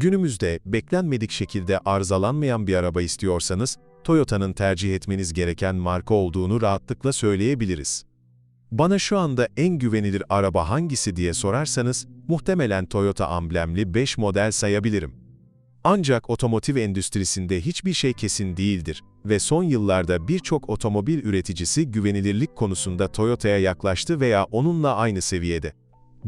Günümüzde beklenmedik şekilde arızalanmayan bir araba istiyorsanız, Toyota'nın tercih etmeniz gereken marka olduğunu rahatlıkla söyleyebiliriz. Bana şu anda en güvenilir araba hangisi diye sorarsanız, muhtemelen Toyota amblemli 5 model sayabilirim. Ancak otomotiv endüstrisinde hiçbir şey kesin değildir ve son yıllarda birçok otomobil üreticisi güvenilirlik konusunda Toyota'ya yaklaştı veya onunla aynı seviyede.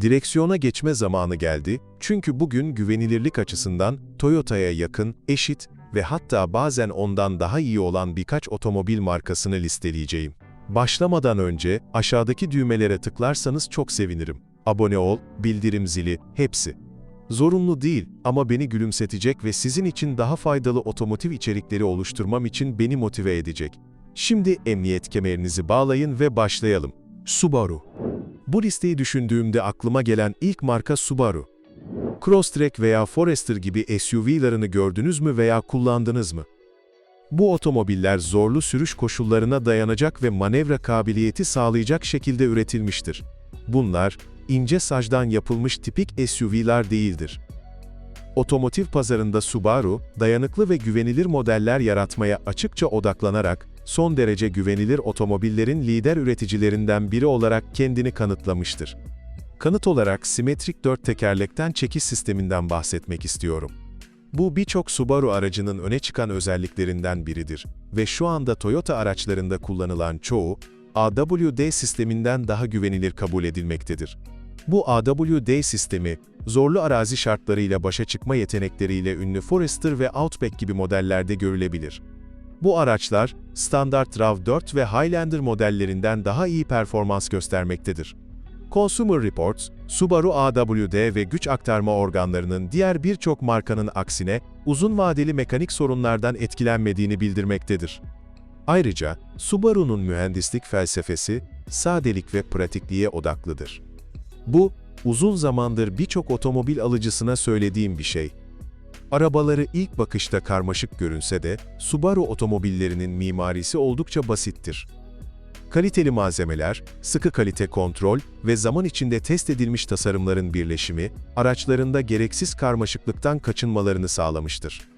Direksiyona geçme zamanı geldi çünkü bugün güvenilirlik açısından Toyota'ya yakın, eşit ve hatta bazen ondan daha iyi olan birkaç otomobil markasını listeleyeceğim. Başlamadan önce aşağıdaki düğmelere tıklarsanız çok sevinirim. Abone ol, bildirim zili, hepsi. Zorunlu değil ama beni gülümsetecek ve sizin için daha faydalı otomotiv içerikleri oluşturmam için beni motive edecek. Şimdi emniyet kemerinizi bağlayın ve başlayalım. Subaru. Bu listeyi düşündüğümde aklıma gelen ilk marka Subaru. Crosstrek veya Forester gibi SUV'larını gördünüz mü veya kullandınız mı? Bu otomobiller zorlu sürüş koşullarına dayanacak ve manevra kabiliyeti sağlayacak şekilde üretilmiştir. Bunlar, ince sajdan yapılmış tipik SUV'lar değildir. Otomotiv pazarında Subaru, dayanıklı ve güvenilir modeller yaratmaya açıkça odaklanarak, son derece güvenilir otomobillerin lider üreticilerinden biri olarak kendini kanıtlamıştır. Kanıt olarak simetrik dört tekerlekten çekiş sisteminden bahsetmek istiyorum. Bu birçok Subaru aracının öne çıkan özelliklerinden biridir ve şu anda Toyota araçlarında kullanılan çoğu, AWD sisteminden daha güvenilir kabul edilmektedir. Bu AWD sistemi, zorlu arazi şartlarıyla başa çıkma yetenekleriyle ünlü Forester ve Outback gibi modellerde görülebilir. Bu araçlar, standart RAV4 ve Highlander modellerinden daha iyi performans göstermektedir. Consumer Reports, Subaru AWD ve güç aktarma organlarının diğer birçok markanın aksine uzun vadeli mekanik sorunlardan etkilenmediğini bildirmektedir. Ayrıca, Subaru'nun mühendislik felsefesi, sadelik ve pratikliğe odaklıdır. Bu, uzun zamandır birçok otomobil alıcısına söylediğim bir şey. Arabaları ilk bakışta karmaşık görünse de, Subaru otomobillerinin mimarisi oldukça basittir. Kaliteli malzemeler, sıkı kalite kontrol ve zaman içinde test edilmiş tasarımların birleşimi, araçlarında gereksiz karmaşıklıktan kaçınmalarını sağlamıştır.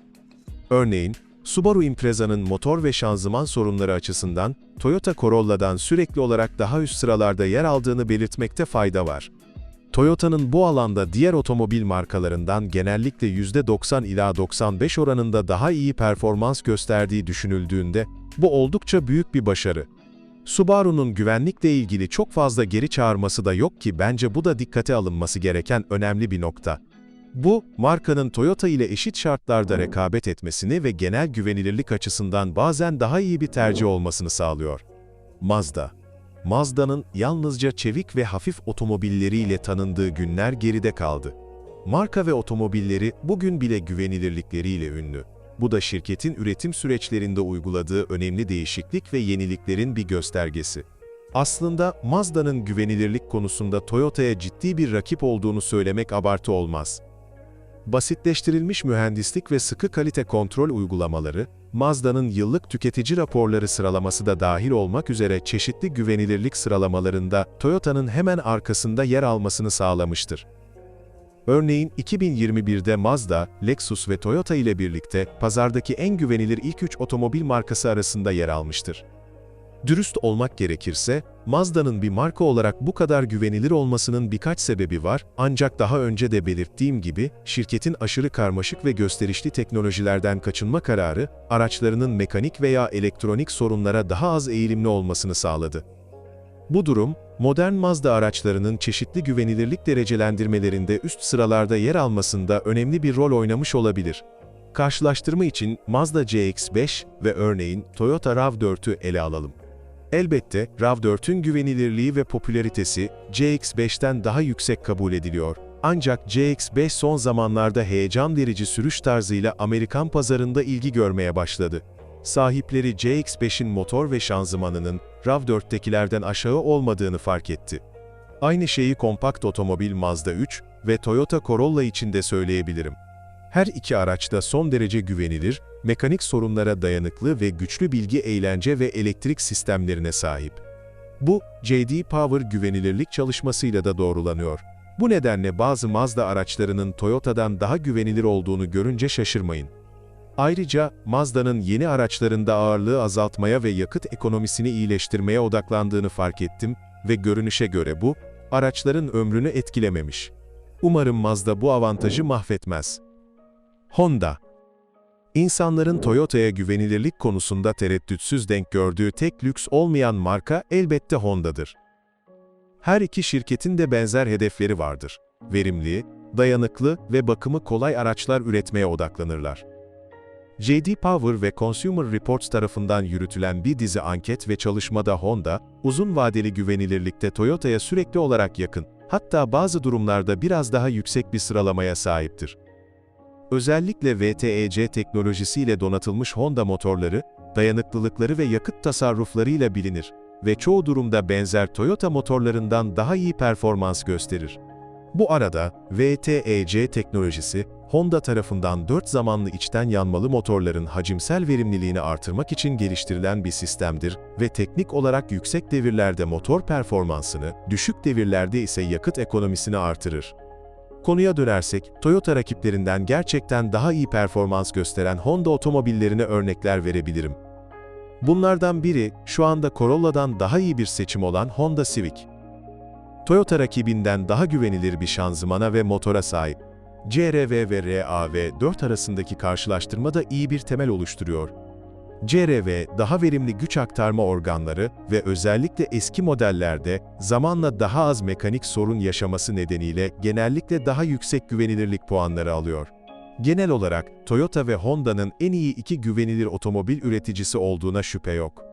Örneğin, Subaru Impreza'nın motor ve şanzıman sorunları açısından Toyota Corolla'dan sürekli olarak daha üst sıralarda yer aldığını belirtmekte fayda var. Toyota'nın bu alanda diğer otomobil markalarından genellikle %90 ila 95 oranında daha iyi performans gösterdiği düşünüldüğünde, bu oldukça büyük bir başarı. Subaru'nun güvenlikle ilgili çok fazla geri çağırması da yok ki bence bu da dikkate alınması gereken önemli bir nokta. Bu, markanın Toyota ile eşit şartlarda rekabet etmesini ve genel güvenilirlik açısından bazen daha iyi bir tercih olmasını sağlıyor. Mazda Mazda'nın yalnızca çevik ve hafif otomobilleriyle tanındığı günler geride kaldı. Marka ve otomobilleri bugün bile güvenilirlikleriyle ünlü. Bu da şirketin üretim süreçlerinde uyguladığı önemli değişiklik ve yeniliklerin bir göstergesi. Aslında Mazda'nın güvenilirlik konusunda Toyota'ya ciddi bir rakip olduğunu söylemek abartı olmaz. Basitleştirilmiş mühendislik ve sıkı kalite kontrol uygulamaları, Mazda'nın yıllık tüketici raporları sıralaması da dahil olmak üzere çeşitli güvenilirlik sıralamalarında Toyota'nın hemen arkasında yer almasını sağlamıştır. Örneğin 2021'de Mazda, Lexus ve Toyota ile birlikte pazardaki en güvenilir ilk 3 otomobil markası arasında yer almıştır. Dürüst olmak gerekirse, Mazda'nın bir marka olarak bu kadar güvenilir olmasının birkaç sebebi var, ancak daha önce de belirttiğim gibi, şirketin aşırı karmaşık ve gösterişli teknolojilerden kaçınma kararı, araçlarının mekanik veya elektronik sorunlara daha az eğilimli olmasını sağladı. Bu durum, modern Mazda araçlarının çeşitli güvenilirlik derecelendirmelerinde üst sıralarda yer almasında önemli bir rol oynamış olabilir. Karşılaştırma için Mazda CX-5 ve örneğin Toyota RAV4'ü ele alalım. Elbette RAV4'ün güvenilirliği ve popülaritesi CX-5'ten daha yüksek kabul ediliyor. Ancak CX-5 son zamanlarda heyecan verici sürüş tarzıyla Amerikan pazarında ilgi görmeye başladı. Sahipleri CX-5'in motor ve şanzımanının RAV4'tekilerden aşağı olmadığını fark etti. Aynı şeyi kompakt otomobil Mazda 3 ve Toyota Corolla için de söyleyebilirim. Her iki araç da son derece güvenilir, mekanik sorunlara dayanıklı ve güçlü bilgi eğlence ve elektrik sistemlerine sahip. Bu, J.D. Power güvenilirlik çalışmasıyla da doğrulanıyor. Bu nedenle bazı Mazda araçlarının Toyota'dan daha güvenilir olduğunu görünce şaşırmayın. Ayrıca Mazda'nın yeni araçlarında ağırlığı azaltmaya ve yakıt ekonomisini iyileştirmeye odaklandığını fark ettim ve görünüşe göre bu, araçların ömrünü etkilememiş. Umarım Mazda bu avantajı mahvetmez. Honda İnsanların Toyota'ya güvenilirlik konusunda tereddütsüz denk gördüğü tek lüks olmayan marka elbette Honda'dır. Her iki şirketin de benzer hedefleri vardır. Verimli, dayanıklı ve bakımı kolay araçlar üretmeye odaklanırlar. J.D. Power ve Consumer Reports tarafından yürütülen bir dizi anket ve çalışmada Honda, uzun vadeli güvenilirlikte Toyota'ya sürekli olarak yakın, hatta bazı durumlarda biraz daha yüksek bir sıralamaya sahiptir. Özellikle VTEC teknolojisiyle donatılmış Honda motorları, dayanıklılıkları ve yakıt tasarruflarıyla bilinir ve çoğu durumda benzer Toyota motorlarından daha iyi performans gösterir. Bu arada, VTEC teknolojisi, Honda tarafından 4 zamanlı içten yanmalı motorların hacimsel verimliliğini artırmak için geliştirilen bir sistemdir ve teknik olarak yüksek devirlerde motor performansını, düşük devirlerde ise yakıt ekonomisini artırır. Konuya dönersek, Toyota rakiplerinden gerçekten daha iyi performans gösteren Honda otomobillerine örnekler verebilirim. Bunlardan biri, şu anda Corolla'dan daha iyi bir seçim olan Honda Civic. Toyota rakibinden daha güvenilir bir şanzımana ve motora sahip. CR-V ve RAV4 arasındaki karşılaştırma da iyi bir temel oluşturuyor. CR-V, daha verimli güç aktarma organları ve özellikle eski modellerde zamanla daha az mekanik sorun yaşaması nedeniyle genellikle daha yüksek güvenilirlik puanları alıyor. Genel olarak Toyota ve Honda'nın en iyi iki güvenilir otomobil üreticisi olduğuna şüphe yok.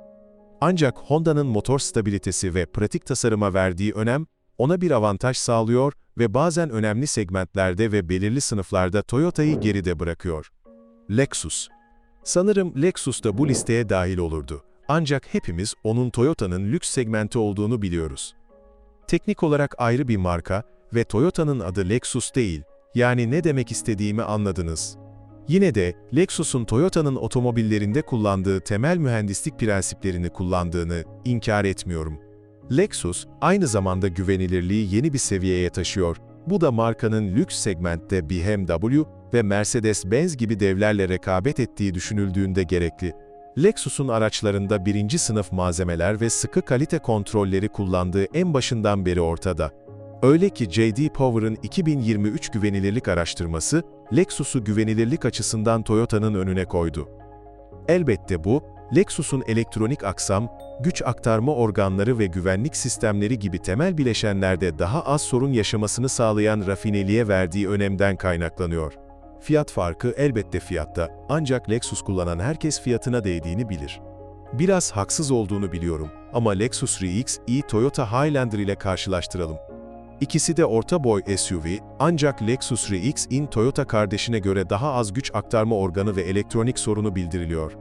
Ancak Honda'nın motor stabilitesi ve pratik tasarıma verdiği önem, ona bir avantaj sağlıyor ve bazen önemli segmentlerde ve belirli sınıflarda Toyota'yı geride bırakıyor. Lexus Sanırım Lexus da bu listeye dahil olurdu. Ancak hepimiz onun Toyota'nın lüks segmenti olduğunu biliyoruz. Teknik olarak ayrı bir marka ve Toyota'nın adı Lexus değil, yani ne demek istediğimi anladınız. Yine de Lexus'un Toyota'nın otomobillerinde kullandığı temel mühendislik prensiplerini kullandığını inkar etmiyorum. Lexus, aynı zamanda güvenilirliği yeni bir seviyeye taşıyor. Bu da markanın lüks segmentte BMW ve Mercedes-Benz gibi devlerle rekabet ettiği düşünüldüğünde gerekli. Lexus'un araçlarında birinci sınıf malzemeler ve sıkı kalite kontrolleri kullandığı en başından beri ortada. Öyle ki J.D. Power'ın 2023 güvenilirlik araştırması, Lexus'u güvenilirlik açısından Toyota'nın önüne koydu. Elbette bu, Lexus'un elektronik aksam, güç aktarma organları ve güvenlik sistemleri gibi temel bileşenlerde daha az sorun yaşamasını sağlayan rafineliğe verdiği önemden kaynaklanıyor. Fiyat farkı elbette fiyatta, ancak Lexus kullanan herkes fiyatına değdiğini bilir. Biraz haksız olduğunu biliyorum ama Lexus RX iyi Toyota Highlander ile karşılaştıralım. İkisi de orta boy SUV, ancak Lexus RX'in Toyota kardeşine göre daha az güç aktarma organı ve elektronik sorunu bildiriliyor.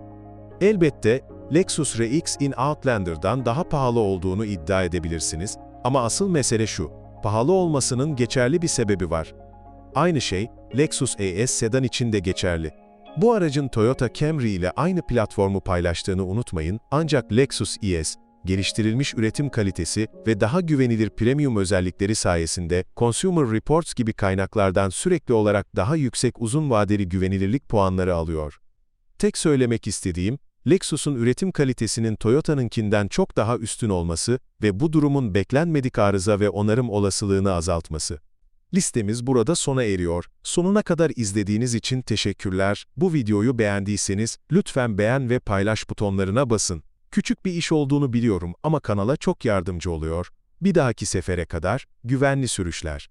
Elbette, Lexus RX'in Outlander'dan daha pahalı olduğunu iddia edebilirsiniz ama asıl mesele şu, pahalı olmasının geçerli bir sebebi var. Aynı şey, Lexus ES sedan için de geçerli. Bu aracın Toyota Camry ile aynı platformu paylaştığını unutmayın, ancak Lexus ES, geliştirilmiş üretim kalitesi ve daha güvenilir premium özellikleri sayesinde Consumer Reports gibi kaynaklardan sürekli olarak daha yüksek uzun vadeli güvenilirlik puanları alıyor. Tek söylemek istediğim, Lexus'un üretim kalitesinin Toyota'nınkinden çok daha üstün olması ve bu durumun beklenmedik arıza ve onarım olasılığını azaltması. Listemiz burada sona eriyor. Sonuna kadar izlediğiniz için teşekkürler. Bu videoyu beğendiyseniz lütfen beğen ve paylaş butonlarına basın. Küçük bir iş olduğunu biliyorum ama kanala çok yardımcı oluyor. Bir dahaki sefere kadar güvenli sürüşler.